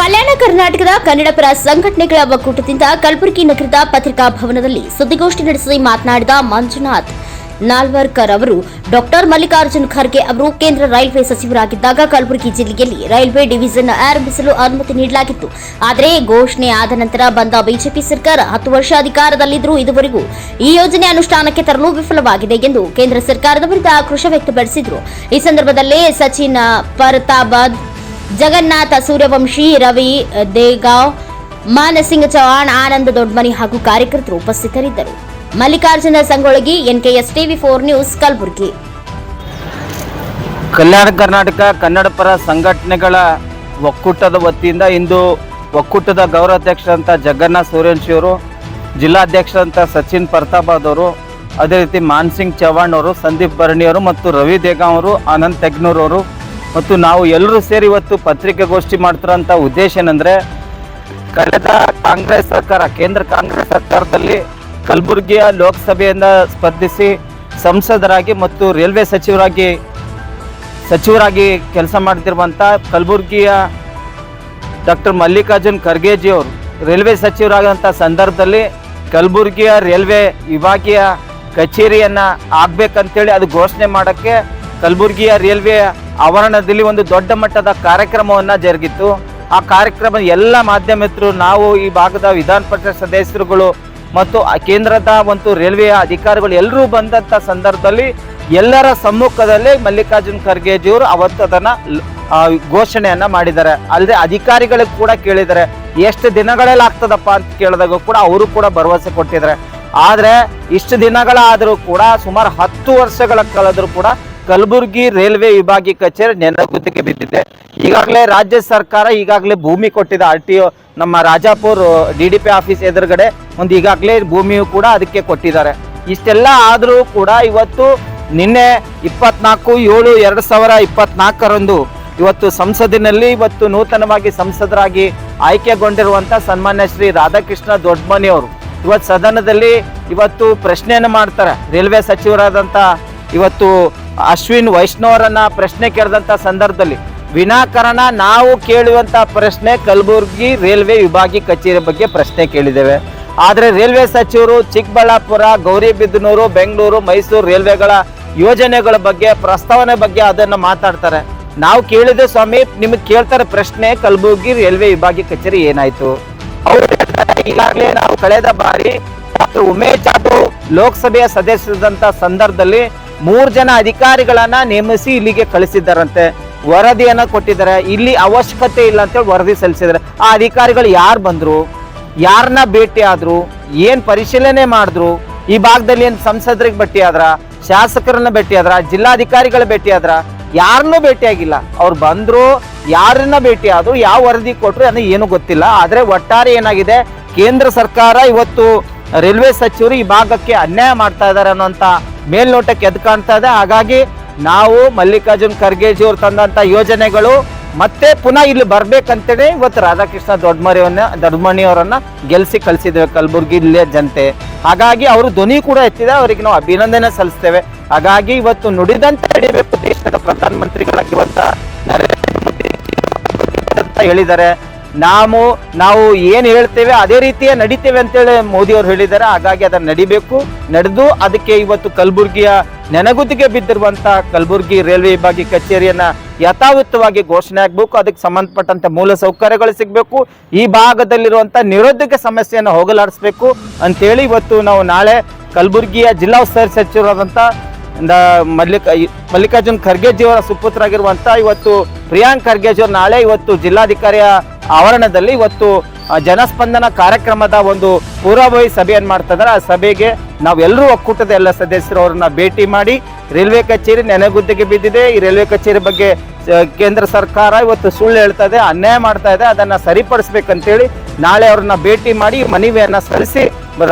ಕಲ್ಯಾಣ ಕರ್ನಾಟಕದ ಕನ್ನಡಪರ ಸಂಘಟನೆಗಳ ಒಕ್ಕೂಟದಿಂದ ಕಲಬುರಗಿ ನಗರದ ಪತ್ರಿಕಾ ಭವನದಲ್ಲಿ ಸುದ್ದಿಗೋಷ್ಠಿ ನಡೆಸಿ ಮಾತನಾಡಿದ ಮಂಜುನಾಥ್ ನಾಲ್ವರ್ಕರ್ ಅವರು ಡಾಕ್ಟರ್ ಮಲ್ಲಿಕಾರ್ಜುನ್ ಖರ್ಗೆ ಅವರು ಕೇಂದ್ರ ರೈಲ್ವೆ ಸಚಿವರಾಗಿದ್ದಾಗ ಕಲಬುರಗಿ ಜಿಲ್ಲೆಯಲ್ಲಿ ರೈಲ್ವೆ ಡಿವಿಷನ್ ಆರಂಭಿಸಲು ಅನುಮತಿ ನೀಡಲಾಗಿತ್ತು. ಆದರೆ ಘೋಷಣೆ ಆದ ನಂತರ ಬಂದ ಬಿಜೆಪಿ ಸರ್ಕಾರ ಹತ್ತು ವರ್ಷ ಅಧಿಕಾರದಲ್ಲಿದ್ದರೂ ಇದುವರೆಗೂ ಈ ಯೋಜನೆ ಅನುಷ್ಠಾನಕ್ಕೆ ತರಲು ವಿಫಲವಾಗಿದೆ ಎಂದು ಕೇಂದ್ರ ಸರ್ಕಾರದ ವಿರುದ್ಧ ಆಕ್ರೋಶ ವ್ಯಕ್ತಪಡಿಸಿದರು. ಈ ಸಂದರ್ಭದಲ್ಲಿ ಸಚಿನ್ ಪರತಾಬಾದ್ ಜಗನ್ನಾಥ ಸೂರ್ಯವಂಶಿ, ರವಿ ದೇಗಾವ್, ಮಾನಸಿಂಗ್ ಚೌಹಾಣ್, ಆನಂದ ದೊಡ್ಮನಿ ಹಾಗೂ ಕಾರ್ಯಕರ್ತರು ಉಪಸ್ಥಿತರಿದ್ದರು. Mallikarjuna Sangolagi NKS TV four news, Kalaburagi. Kalyana Karnataka, Kannada ಪರ ಸಂಘಟನೆಗಳ ಒಕ್ಕೂಟದ ವತಿಯಿಂದ ಇಂದು ಒಕ್ಕೂಟದ ಗೌರವಾಧ್ಯಕ್ಷರಂತ ಜಗನ್ನಾಥ್ ಸೂರ್ಯವಂಶಿ ಅವರು, ಜಿಲ್ಲಾಧ್ಯಕ್ಷರಂತ ಸಚಿನ್ ಪ್ರತಾಪ್ ಅವರು, ಅದೇ ರೀತಿ ಮಾನ್ಸಿಂಗ್ ಚವಾಣ್ ಅವರು, ಸಂದೀಪ್ ಭರಣಿ ಅವರು ಮತ್ತು ರವಿ ದೇಗಾಂವ್ ಅವರು, ಆನಂದ್ ತೆಗ್ನೂರ್ ಅವರು ಮತ್ತು ನಾವು ಎಲ್ಲರೂ ಸೇರಿ ಇವತ್ತು ಪತ್ರಿಕೆಗೋಷ್ಠಿ ಮಾಡ್ತಿರೋಂಥ ಉದ್ದೇಶ ಏನಂದರೆ, ಕಳೆದ ಕಾಂಗ್ರೆಸ್ ಸರ್ಕಾರ, ಕೇಂದ್ರ ಕಾಂಗ್ರೆಸ್ ಸರ್ಕಾರದಲ್ಲಿ ಕಲಬುರಗಿಯ ಲೋಕಸಭೆಯಿಂದ ಸ್ಪರ್ಧಿಸಿ ಸಂಸದರಾಗಿ ಮತ್ತು ರೈಲ್ವೆ ಸಚಿವರಾಗಿ ಸಚಿವರಾಗಿ ಕೆಲಸ ಮಾಡ್ತಿರುವಂಥ ಕಲಬುರಗಿಯ ಡಾಕ್ಟರ್ ಮಲ್ಲಿಕಾರ್ಜುನ್ ಖರ್ಗೆಜಿ ಅವರು ರೈಲ್ವೆ ಸಚಿವರಾದಂಥ ಸಂದರ್ಭದಲ್ಲಿ ಕಲಬುರಗಿಯ ರೈಲ್ವೆ ವಿಭಾಗೀಯ ಕಚೇರಿಯನ್ನು ಆಗಬೇಕಂತೇಳಿ ಅದು ಘೋಷಣೆ ಮಾಡೋಕ್ಕೆ ಕಲಬುರಗಿಯ ರೈಲ್ವೆ ಆವರಣದಲ್ಲಿ ಒಂದು ದೊಡ್ಡ ಮಟ್ಟದ ಕಾರ್ಯಕ್ರಮವನ್ನು ಜರುಗಿತ್ತು. ಆ ಕಾರ್ಯಕ್ರಮ ಎಲ್ಲ ಮಾಧ್ಯಮಿತರು, ನಾವು ಈ ಭಾಗದ ವಿಧಾನ ಪರಿಷತ್ ಸದಸ್ಯರುಗಳು ಮತ್ತು ಕೇಂದ್ರದ ಒಂದು ರೈಲ್ವೆಯ ಅಧಿಕಾರಿಗಳು ಎಲ್ಲರೂ ಬಂದಂಥ ಸಂದರ್ಭದಲ್ಲಿ ಎಲ್ಲರ ಸಮ್ಮುಖದಲ್ಲಿ ಮಲ್ಲಿಕಾರ್ಜುನ್ ಖರ್ಗೆಜಿಯವರು ಅವತ್ತು ಅದನ್ನು ಘೋಷಣೆಯನ್ನ ಮಾಡಿದ್ದಾರೆ. ಅಲ್ಲದೆ ಅಧಿಕಾರಿಗಳಿಗೆ ಕೂಡ ಕೇಳಿದ್ದಾರೆ. ಎಷ್ಟು ದಿನಗಳಲ್ಲಿ ಆಗ್ತದಪ್ಪ ಅಂತ ಕೇಳಿದಾಗ ಕೂಡ ಅವರು ಕೂಡ ಭರವಸೆ ಕೊಟ್ಟಿದ್ದಾರೆ. ಆದರೆ ಇಷ್ಟು ದಿನಗಳಾದರೂ ಕೂಡ ಸುಮಾರು ಹತ್ತು ವರ್ಷಗಳ ಕಳೆದರೂ ಕೂಡ ಕಲಬುರಗಿ ರೈಲ್ವೆ ವಿಭಾಗೀಯ ಕಚೇರಿ ನೆನಗುತ್ತಿಗೆ ಬಿದ್ದಿದೆ. ಈಗಾಗಲೇ ರಾಜ್ಯ ಸರ್ಕಾರ ಈಗಾಗಲೇ ಭೂಮಿ ಕೊಟ್ಟಿದೆ ಆರ್ ಟಿ ಒ ನಮ್ಮ Rajapur D D P office ಎದುರುಗಡೆ ಒಂದು ಈಗಾಗಲೇ ಭೂಮಿಯು ಕೂಡ ಅದಕ್ಕೆ ಕೊಟ್ಟಿದ್ದಾರೆ. ಇಷ್ಟೆಲ್ಲ ಆದರೂ ಕೂಡ ಇವತ್ತು ನಿನ್ನೆ ಇಪ್ಪತ್ನಾಲ್ಕು ಏಳು ಎರಡು ಸಾವಿರ ಇಪ್ಪತ್ನಾಲ್ಕರಂದು ಇವತ್ತು ಸಂಸದಿನಲ್ಲಿ ಇವತ್ತು ನೂತನವಾಗಿ ಸಂಸದರಾಗಿ ಆಯ್ಕೆಗೊಂಡಿರುವಂಥ ಸನ್ಮಾನ್ಯ ಶ್ರೀ ರಾಧಾಕೃಷ್ಣ ದೊಡ್ಡಮನಿ ಅವರು ಇವತ್ತು ಸದನದಲ್ಲಿ ಇವತ್ತು ಪ್ರಶ್ನೆಯನ್ನು ಮಾಡ್ತಾರೆ. ರೈಲ್ವೆ ಸಚಿವರಾದಂಥ ಇವತ್ತು ಅಶ್ವಿನ್ ವೈಷ್ಣವರನ್ನ ಪ್ರಶ್ನೆ ಕೇಳಿದಂಥ ಸಂದರ್ಭದಲ್ಲಿ, ವಿನಾಕಾರಣ ನಾವು ಕೇಳುವಂಥ ಪ್ರಶ್ನೆ ಕಲಬುರಗಿ ರೈಲ್ವೆ ವಿಭಾಗೀಯ ಕಚೇರಿ ಬಗ್ಗೆ ಪ್ರಶ್ನೆ ಕೇಳಿದ್ದೇವೆ. ಆದರೆ ರೈಲ್ವೆ ಸಚಿವರು ಚಿಕ್ಕಬಳ್ಳಾಪುರ, ಗೌರಿಬಿದನೂರು, ಬೆಂಗಳೂರು, ಮೈಸೂರು ರೈಲ್ವೆಗಳ ಯೋಜನೆಗಳ ಬಗ್ಗೆ, ಪ್ರಸ್ತಾವನೆ ಬಗ್ಗೆ ಅದನ್ನು ಮಾತಾಡ್ತಾರೆ. ನಾವು ಕೇಳಿದೆ ಸ್ವಾಮಿ, ನಿಮಗೆ ಕೇಳ್ತಾರೆ ಪ್ರಶ್ನೆ ಕಲಬುರಗಿ ರೈಲ್ವೆ ವಿಭಾಗೀಯ ಕಚೇರಿ ಏನಾಯ್ತು? ಅವರು ಈಗಾಗಲೇ ನಾವು ಕಳೆದ ಬಾರಿ ಡಾಕ್ಟರ್ ಉಮೇಶ್ ಜಾಧವ್ ಲೋಕಸಭೆಯ ಸದಸ್ಯರಾದಂಥ ಸಂದರ್ಭದಲ್ಲಿ ಮೂರ್ ಜನ ಅಧಿಕಾರಿಗಳನ್ನ ನೇಮಿಸಿ ಇಲ್ಲಿಗೆ ಕಳಿಸಿದ್ದಾರಂತೆ. ವರದಿಯನ್ನ ಕೊಟ್ಟಿದ್ದಾರೆ. ಇಲ್ಲಿ ಅವಶ್ಯಕತೆ ಇಲ್ಲ ಅಂತೇಳಿ ವರದಿ ಸಲ್ಲಿಸಿದ್ದಾರೆ. ಆ ಅಧಿಕಾರಿಗಳು ಯಾರು ಬಂದ್ರು? ಯಾರನ್ನ ಭೇಟಿ ಆದ್ರು? ಏನ್ ಪರಿಶೀಲನೆ ಮಾಡಿದ್ರು? ಈ ಭಾಗದಲ್ಲಿ ಏನ್ ಸಂಸದರಿಗೆ ಭೇಟಿ ಆದ್ರ? ಶಾಸಕರನ್ನ ಭೇಟಿ ಆದ್ರ? ಜಿಲ್ಲಾಧಿಕಾರಿಗಳ ಭೇಟಿ ಆದ್ರ? ಯಾರನ್ನೂ ಭೇಟಿಯಾಗಿಲ್ಲ ಅವ್ರು ಬಂದ್ರು ಯಾರನ್ನ ಭೇಟಿ ಆದ್ರು, ಯಾವ ವರದಿ ಕೊಟ್ಟರು ಅನ್ನೋ ಏನು ಗೊತ್ತಿಲ್ಲ. ಆದ್ರೆ ಒಟ್ಟಾರೆ ಏನಾಗಿದೆ? ಕೇಂದ್ರ ಸರ್ಕಾರ ಇವತ್ತು ರೈಲ್ವೆ ಸಚಿವರು ಈ ಭಾಗಕ್ಕೆ ಅನ್ಯಾಯ ಮಾಡ್ತಾ ಇದ್ದಾರೆ ಅನ್ನೋಂಥ ಮೇಲ್ನೋಟಕ್ಕೆ ಎದ್ದು ಕಾಣ್ತಾ ಇದೆ ಹಾಗಾಗಿ ನಾವು ಮಲ್ಲಿಕಾರ್ಜುನ್ ಖರ್ಗೆಜಿ ಅವರು ತಂದಂತ ಯೋಜನೆಗಳು ಮತ್ತೆ ಪುನಃ ಇಲ್ಲಿ ಬರ್ಬೇಕಂತೇಳಿ ಇವತ್ತು ರಾಧಾಕೃಷ್ಣ ದೊಡ್ಡಮರಿಯನ್ನ ದೊಡ್ಡಮಣಿ ಅವರನ್ನ ಗೆಲ್ಸಿ ಕಳಿಸಿದ್ದೇವೆ ಕಲಬುರ್ಗಿ ಇಲ್ಲೇ ಜನತೆ. ಹಾಗಾಗಿ ಅವರು ಧ್ವನಿ ಕೂಡ ಎತ್ತಿದೆ. ಅವರಿಗೆ ನಾವು ಅಭಿನಂದನೆ ಸಲ್ಲಿಸ್ತೇವೆ. ಹಾಗಾಗಿ ಇವತ್ತು ನುಡಿದಂತೆ ನಡೀಬೇಕು ದೇಶದ ಪ್ರಧಾನಮಂತ್ರಿಗಳಾಗಿರುವಂತ ನರೇಂದ್ರ ಮೋದಿ ಅಂತ ಹೇಳಿದ್ದಾರೆ. ನಾವು ನಾವು ಏನು ಹೇಳ್ತೇವೆ ಅದೇ ರೀತಿಯೇ ನಡಿತೇವೆ ಅಂತೇಳಿ ಮೋದಿ ಅವರು ಹೇಳಿದ್ದಾರೆ. ಹಾಗಾಗಿ ಅದನ್ನು ನಡಿಬೇಕು. ನಡೆದು ಅದಕ್ಕೆ ಇವತ್ತು ಕಲಬುರಗಿಯ ನೆನಗುದಿಗೆ ಬಿದ್ದಿರುವಂಥ ಕಲಬುರಗಿ ರೈಲ್ವೆ ವಿಭಾಗಿ ಕಚೇರಿಯನ್ನ ಯಥಾವತ್ತವಾಗಿ ಘೋಷಣೆ ಆಗ್ಬೇಕು. ಅದಕ್ಕೆ ಸಂಬಂಧಪಟ್ಟಂತ ಮೂಲ ಸೌಕರ್ಯಗಳು ಸಿಗಬೇಕು. ಈ ಭಾಗದಲ್ಲಿರುವಂಥ ನಿರುದ್ಯೋಗ ಸಮಸ್ಯೆಯನ್ನು ಹೋಗಲಾಡಿಸ್ಬೇಕು ಅಂತೇಳಿ ಇವತ್ತು ನಾವು ನಾಳೆ ಕಲಬುರಗಿಯ ಜಿಲ್ಲಾ ಉಸ್ತುವಾರಿ ಸಚಿವರಾದಂಥ ಮಲ್ಲಿಕ ಮಲ್ಲಿಕಾರ್ಜುನ್ ಖರ್ಗೆಜಿ ಅವರ ಸುಪುತ್ರರಾಗಿರುವಂತ ಇವತ್ತು ಪ್ರಿಯಾಂಕ್ ಖರ್ಗೆಜಿ ಅವರು ನಾಳೆ ಇವತ್ತು ಜಿಲ್ಲಾಧಿಕಾರಿಯ ಆವರಣದಲ್ಲಿ ಇವತ್ತು ಜನಸ್ಪಂದನ ಕಾರ್ಯಕ್ರಮದ ಒಂದು ಪೂರ್ವಭಾವಿ ಸಭೆಯನ್ನು ಮಾಡ್ತಾ ಇದ್ದಾರೆ ಆ ಸಭೆಗೆ ನಾವೆಲ್ಲರೂ ಒಕ್ಕೂಟದ ಎಲ್ಲ ಸದಸ್ಯರು ಅವರನ್ನ ಭೇಟಿ ಮಾಡಿ, ರೈಲ್ವೆ ಕಚೇರಿ ನೆನೆಗುದ್ದಿಗೆ ಬಿದ್ದಿದೆ. ಈ ರೈಲ್ವೆ ಕಚೇರಿ ಬಗ್ಗೆ ಕೇಂದ್ರ ಸರ್ಕಾರ ಇವತ್ತು ಸುಳ್ಳು ಹೇಳ್ತಾ ಇದೆ, ಅನ್ಯಾಯ ಮಾಡ್ತಾ ಇದೆ, ಅದನ್ನ ಸರಿಪಡಿಸ್ಬೇಕಂತೇಳಿ ನಾಳೆ ಅವ್ರನ್ನ ಭೇಟಿ ಮಾಡಿ, ಮನವಿಯನ್ನ ಸಲ್ಲಿಸಿ,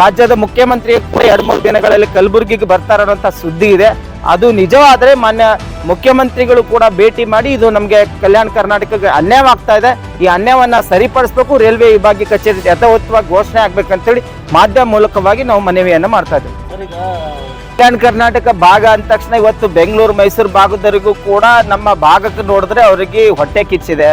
ರಾಜ್ಯದ ಮುಖ್ಯಮಂತ್ರಿ ಕೂಡ ಎರಡು ಮೂರು ದಿನಗಳಲ್ಲಿ ಕಲಬುರಗಿಗೆ ಬರ್ತಾರೆ ಅನ್ನೋಂಥ ಸುದ್ದಿ ಇದೆ. ಅದು ನಿಜವಾದರೆ ಮಾನ್ಯ ಮುಖ್ಯಮಂತ್ರಿಗಳು ಕೂಡ ಭೇಟಿ ಮಾಡಿ ಇದು ನಮಗೆ ಕಲ್ಯಾಣ ಕರ್ನಾಟಕಕ್ಕೆ ಅನ್ಯಾಯವಾಗ್ತಾ ಇದೆ. ಈ ಅನ್ಯಾಯವನ್ನು ಸರಿಪಡಿಸಬೇಕು ರೈಲ್ವೆ ವಿಭಾಗೀಯ ಕಚೇರಿ ಯಥಾವತ್ತವಾಗಿ ಘೋಷಣೆ ಆಗ್ಬೇಕಂತೇಳಿ ಮಾಧ್ಯಮ ಮೂಲಕವಾಗಿ ನಾವು ಮನವಿಯನ್ನ ಮಾಡ್ತಾ ಇದ್ದೀವಿ. ಕಲ್ಯಾಣ ಕರ್ನಾಟಕ ಭಾಗ ಅಂದ ತಕ್ಷಣ ಇವತ್ತು ಬೆಂಗಳೂರು ಮೈಸೂರು ಭಾಗದವರಿಗೂ ಕೂಡ ನಮ್ಮ ಭಾಗಕ್ಕೆ ನೋಡಿದ್ರೆ ಅವರಿಗೆ ಹೊಟ್ಟೆ ಕಿಚ್ಚಿದೆ.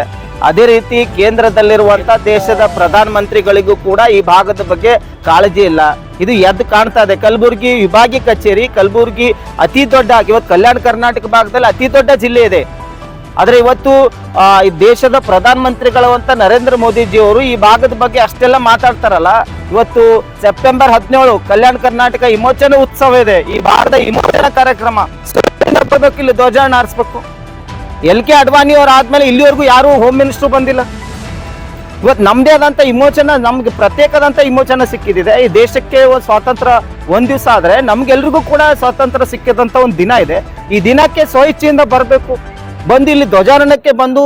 ಅದೇ ರೀತಿ ಕೇಂದ್ರದಲ್ಲಿರುವಂತ ದೇಶದ ಪ್ರಧಾನ ಮಂತ್ರಿಗಳಿಗೂ ಕೂಡ ಈ ಭಾಗದ ಬಗ್ಗೆ ಕಾಳಜಿ ಇಲ್ಲ. ಇದು ಎದ್ದು ಕಾಣ್ತಾ ಇದೆ. ಕಲಬುರಗಿ ವಿಭಾಗೀಯ ಕಚೇರಿ, ಕಲಬುರಗಿ ಅತಿ ದೊಡ್ಡ, ಇವತ್ತು ಕಲ್ಯಾಣ ಕರ್ನಾಟಕ ಭಾಗದಲ್ಲಿ ಅತಿ ದೊಡ್ಡ ಜಿಲ್ಲೆ ಇದೆ. ಆದ್ರೆ ಇವತ್ತು ಈ ದೇಶದ ಪ್ರಧಾನ ಮಂತ್ರಿಗಳಂತ ನರೇಂದ್ರ ಮೋದಿಜಿ ಅವರು ಈ ಭಾಗದ ಬಗ್ಗೆ ಅಷ್ಟೆಲ್ಲ ಮಾತಾಡ್ತಾರಲ್ಲ. ಇವತ್ತು ಸೆಪ್ಟೆಂಬರ್ ಹದಿನೇಳು, ಕಲ್ಯಾಣ ಕರ್ನಾಟಕ ವಿಮೋಚನ ಉತ್ಸವ ಇದೆ. ಈ ಭಾಗದ ವಿಮೋಚನಾ ಕಾರ್ಯಕ್ರಮ. ಇಲ್ಲಿ ಧ್ವಜಾನ ಆರಿಸ್ಬೇಕು. ಎಲ್ ಕೆ ಅಡ್ವಾಣಿ ಅವ್ರು ಆದ್ಮೇಲೆ ಇಲ್ಲಿವರೆಗೂ ಯಾರು ಹೋಮ್ ಮಿನಿಸ್ಟರ್ ಬಂದಿಲ್ಲ. ಇವತ್ತು ನಮ್ದೇ ಆದಂತ ಇಮೋಷನ್ ನಮ್ಗೆ ಪ್ರತ್ಯೇಕದಂತ ಇಮೋಷನ್ ಸಿಕ್ಕಿದಿದೆ. ಈ ದೇಶಕ್ಕೆ ಒಂದು ಸ್ವಾತಂತ್ರ್ಯ ಒಂದ್ ದಿವಸ ಆದ್ರೆ ನಮ್ಗೆಲ್ರಿಗೂ ಕೂಡ ಸ್ವಾತಂತ್ರ್ಯ ಸಿಕ್ಕಿದಂತ ಒಂದು ದಿನ ಇದೆ. ಈ ದಿನಕ್ಕೆ ಸ್ವಇಚ್ಛೆಯಿಂದ ಬರಬೇಕು. ಬಂದು ಇಲ್ಲಿ ಧ್ವಜಾರಣಕ್ಕೆ ಬಂದು